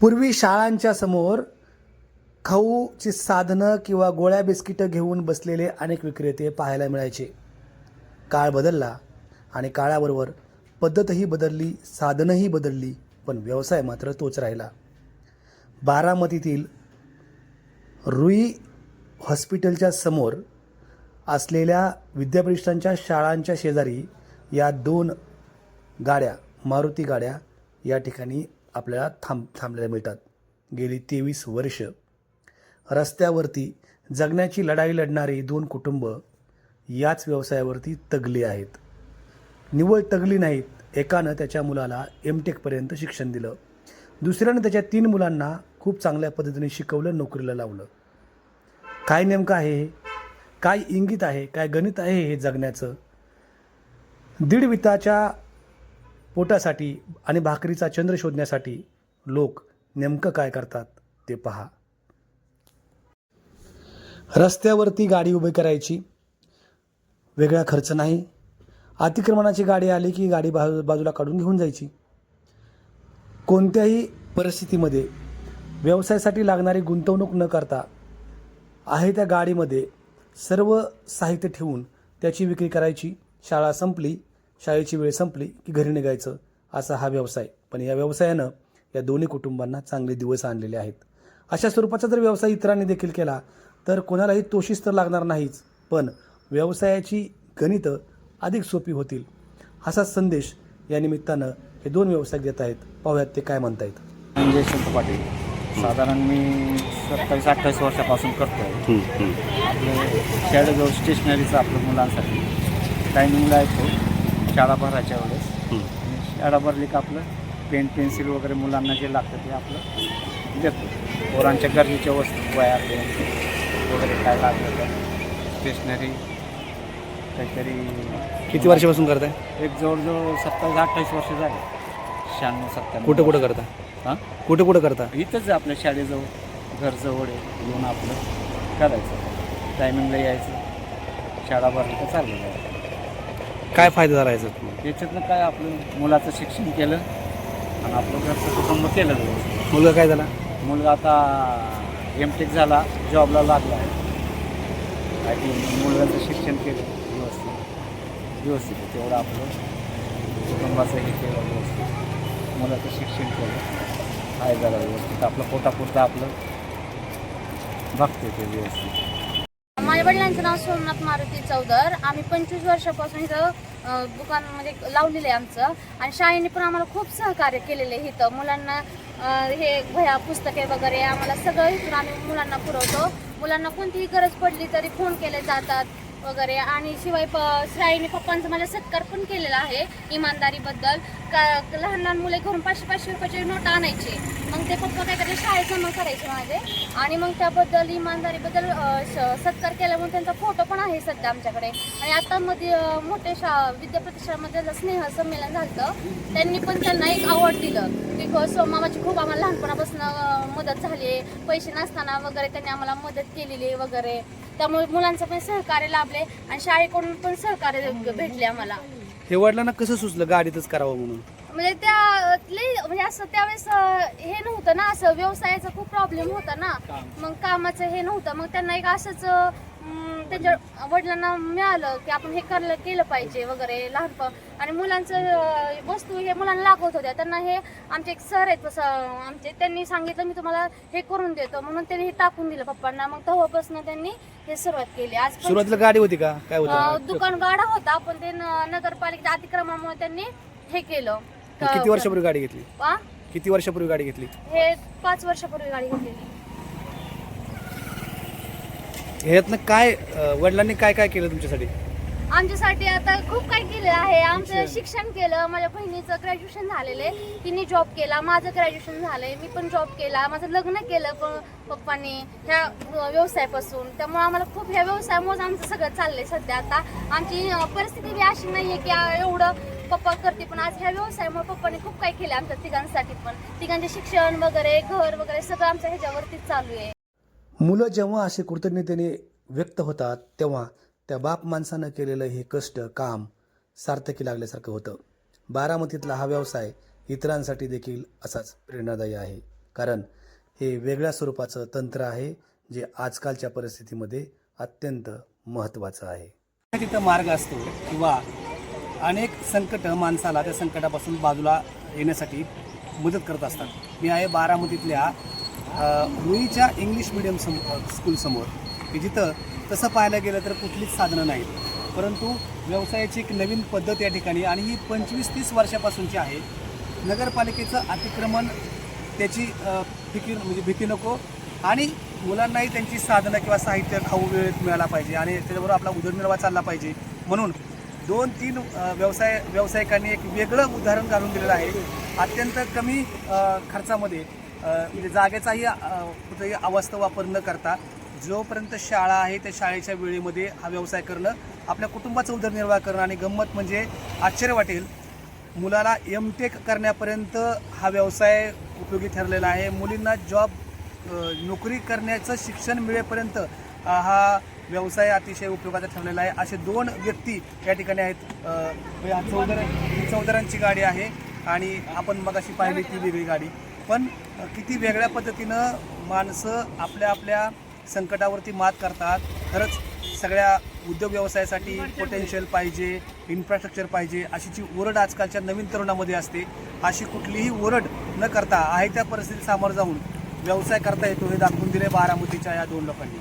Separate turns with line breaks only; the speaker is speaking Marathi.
पूर्वी शाळांच्या समोर खाऊची साधनं किंवा गोळ्या बिस्किटं घेऊन बसलेले अनेक विक्रेते पाहायला मिळायचे. काळ बदलला आणि काळाबरोबर पद्धतही बदलली साधनंही बदलली पण व्यवसाय मात्र तोच राहिला. बारामतीतील रुई हॉस्पिटलच्या समोर असलेल्या विद्यापीठांच्या शाळांच्या शेजारी या दोन गाड्या मारुती गाड्या या ठिकाणी आपल्याला थांब थांबलेल्या मिळतात. गेली तेवीस वर्ष. रस्त्यावरती जगण्याची लढाई लढणारी दोन कुटुंब याच व्यवसायावरती तगली आहेत. निव्वळ तगली नाहीत. एकानं त्याच्या मुलाला एम टेकपर्यंत शिक्षण दिलं. दुसऱ्यानं त्याच्या तीन मुलांना खूप चांगल्या पद्धतीने शिकवलं नोकरीला लावलं. काय नेमकं आहे हे? काय इंगित आहे? काय गणित आहे हे जगण्याचं? दीड विताच्या पोटासाठी आणि भाकरीचा चंद्र शोधण्यासाठी लोक नेमकं काय करतात ते पहा. रस्त्यावरती गाडी उभी करायची. वेगळा खर्च नाही. अतिक्रमणाची गाडी आली की गाडी बाजू बाजूला काढून घेऊन जायची. कोणत्याही परिस्थितीमध्ये व्यवसायासाठी लागणारी गुंतवणूक न करता आहे त्या गाडीमध्ये सर्व साहित्य ठेवून त्याची विक्री करायची. शाळा संपली. शाळेची वेळ संपली की घरी निघायचं असा हा व्यवसाय. पण या व्यवसायानं या दोन्ही कुटुंबांना चांगले दिवस आणलेले आहेत. अशा स्वरूपाचा जर व्यवसाय इतरांनी देखील केला तर कोणालाही तोशीस तर लागणार नाहीच. पण व्यवसायाची गणितं अधिक सोपी होतील असा संदेश या निमित्तानं हे दोन व्यावसायिक देत आहेत. पाहूयात ते काय म्हणतायत.
संजय संत पाटील साधारण मी सत्तावीस अठ्ठावीस वर्षापासून करतो आहे आपलं शाळेजवळ स्टेशनरीचं आपलं मुलांसाठी टायमिंगला येतो. शाळा भरायच्या वेळेस. शाळा भरली का आपलं? पेन पेन्सिल वगैरे मुलांना जे लागतं ते आपलं देतो. पोरांच्या गरजेच्या वस्तू वया पेन वगैरे काय लागलं तर. स्टेशनरी. काहीतरी
किती वर्षापासून करताय?
एक जवळजवळ सत्तावीस अठ्ठावीस वर्ष झाले. शहाण्णव सत्त्याण्णव.
कुठं कुठं करता?
हां?
कुठं कुठं करता?
इथंच आहे आपल्या शाळेजवळ. घरजवळ आहे. येऊन आपलं करायचं. टायमिंगला यायचं. शाळा भरली तर चाललं जायचं
काय फायदा झाला याचा तुम्हाला?
याच्यातनं काय आपलं मुलाचं शिक्षण केलं आणि आपलं घरचं कुटुंब केलं व्यवस्थित.
मुलगा काय झाला
मुलगा आता एम टेक झाला जॉबला लागला आहे आणि मुलाचं शिक्षण केलं व्यवस्थित व्यवस्थित आहे. तेवढं आपलं कुटुंबाचं हे केलं व्यवस्थित मुलाचं शिक्षण केलं आहे जरा व्यवस्थित आपलं पोटापुरतं आपलं बघते ते व्यवस्थित
माझ्या वडिलांचं नाव सोमनाथ मारुती चौधर. आम्ही पंचवीस वर्षापासून इथं दुकान म्हणजे लावलेलं आहे आमचं. आणि शाळेने पण आम्हाला खूप सहकार्य केलेलं आहे इथं. मुलांना हे वह्या पुस्तके वगैरे आम्हाला सगळं इथून आम्ही मुलांना पुरवतो. मुलांना कोणतीही गरज पडली तरी फोन केले जातात. वगैरे. आणि शिवाय प शाळेने पप्पांचा मला सत्कार पण केलेला आहे इमानदारीबद्दल. का लहान लहान मुले घरून पाचशे पाचशे रुपयाचे नोट आणायचे. मग ते पप्पा काय करायचे शाळेत जमा करायचे माझे. आणि मग त्याबद्दल इमानदारीबद्दल श- सत्कार केल्यामुळे त्यांचा फोटो पण आहे सध्या आमच्याकडे. आणि आता मध्ये मोठे शा विद्याप्रतिष्ठानमध्ये स्नेह संमेलन झालं त्यांनी पण त्यांना एक अवॉर्ड दिलं. बिकॉज मामाची खूप आम्हाला लहानपणापासून मदत झाली आहे. पैसे नसताना वगैरे त्यांनी आम्हाला मदत केलेली आहे वगैरे. त्यामुळे मुलांचं पण सहकार्य लाभले आणि शाळेकडून पण सहकार्य भेटले आम्हाला.
हे वडिलांना कसं सुचलं गाडीतच करावं म्हणून?
म्हणजे त्या म्हणजे असं त्यावेळेस हे नव्हतं ना असं व्यवसायाचा खूप प्रॉब्लेम होता ना. मग कामाचं हे नव्हतं. मग त्यांना एक असंच त्यांच्या वडिलांना मिळालं की आपण हे करलं केलं पाहिजे वगैरे लहानपण. आणि मुलांचं वस्तू हे मुलांना लागत होत्या. त्यांना हे आमचे एक सर आहेत आमचे त्यांनी सांगितलं मी तुम्हाला हे करून देतो. म्हणून त्यांनी हे टाकून दिलं पप्पांना. मग तेव्हापासून त्यांनी हे सुरुवात केली. आज
सुरुवातीला गाडी होती का? काय होतं?
दुकान गाडा होता पण ते नगरपालिकेच्या अतिक्रमणामुळे त्यांनी हे केलं.
किती वर्षापूर्वी गाडी घेतली? किती वर्षापूर्वी गाडी घेतली?
हे पाच वर्षापूर्वी गाडी घेतलेली.
ह्यातनं काय अं, वडिलांनी काय काय केलं तुमच्यासाठी?
आमच्यासाठी आता खूप काही केलं आहे. आमचं शिक्षण केलं. माझ्या बहिणीचं ग्रॅज्युएशन झालेलं आहे. तिने जॉब केला. माझं ग्रॅज्युएशन झालंय. मी पण जॉब केला. माझं लग्न केलं प- पप्पांनी ह्या व्यवसायापासून. त्यामुळे आम्हाला खूप ह्या व्यवसायामुळे आमचं सगळं चाललंय सध्या आता. आमची अं, परिस्थिती बी अशी नाहीये की आ, एवढं पप्पा करते पण आज ह्या व्यवसायामुळे पप्पाने खूप काही केलं आमच्या तिघांसाठी पण. तिघांचे शिक्षण वगैरे घर वगैरे सगळं आमच्या ह्याच्यावरतीच चालू आहे.
मुलं जेव्हा असे कृतज्ञतेने व्यक्त होतात तेव्हा त्या बाप माणसानं केलेलं हे कष्ट काम सार्थकी लागल्यासारखं होतं. बारामतीतला हा व्यवसाय इतरांसाठी देखील असाच प्रेरणादायी आहे. कारण हे वेगळ्या स्वरूपाचं तंत्र आहे जे आजकालच्या परिस्थितीमध्ये अत्यंत महत्त्वाचं आहे. तिथं मार्ग असतो किंवा अनेक संकट माणसाला त्या संकटापासून बाजूला येण्यासाठी मदत करत असतात. मी आहे बारामतीतल्या रुईच्या इंग्लिश मिडियम सम स्कूलसमोर की जिथं तसं पाहायला गेलं तर कुठलीच साधनं नाहीत. परंतु व्यवसायाची एक नवीन पद्धत या ठिकाणी आणि ही पंचवीस तीस वर्षापासूनची आहे. नगरपालिकेचं अतिक्रमण त्याची अ, फिकीर म्हणजे भीती नको आणि मुलांनाही त्यांची साधनं किंवा साहित्य खाऊ वेळेत मिळाला पाहिजे आणि त्याच्याबरोबर आपला उदरनिर्वाह चालला पाहिजे. म्हणून दोन तीन व्यवसाय व्यावसायिकांनी एक वेगळं उदाहरण घालून दिलेलं आहे. अत्यंत कमी खर्चामध्ये म्हणजे जागेचाही कुठेही अवस्था वापर न करता जोपर्यंत शाळा आहे त्या शाळेच्या वेळेमध्ये हा व्यवसाय करणं आपल्या कुटुंबाचा उदरनिर्वाह करणं आणि गंमत म्हणजे आश्चर्य वाटेल. मुलाला एम टेक करण्यापर्यंत हा व्यवसाय उपयोगी ठरलेला आहे. मुलींना जॉब नोकरी करण्याचं शिक्षण मिळेपर्यंत हा व्यवसाय अतिशय उपयोगाचा ठरलेला आहे. असे दोन व्यक्ती या ठिकाणी आहेत. चौधर चौधरांची गाडी आहे आणि आपण मगाशी पाहिली ती वेगळी गाडी. पण किती वेगळ्या पद्धतीनं माणसं आपल्या आपल्या संकटावरती मात करतात. खरंच सगळ्या उद्योग व्यवसायासाठी पोटेन्शियल पाहिजे इन्फ्रास्ट्रक्चर पाहिजे अशी जी ओरड आजकालच्या नवीन तरुणामध्ये असते अशी कुठलीही ओरड न करता आहे त्या परिस्थितीत सामोरं जाऊन व्यवसाय करता येतो हे दाखवून दिले बारामतीच्या या दोन लोकांनी.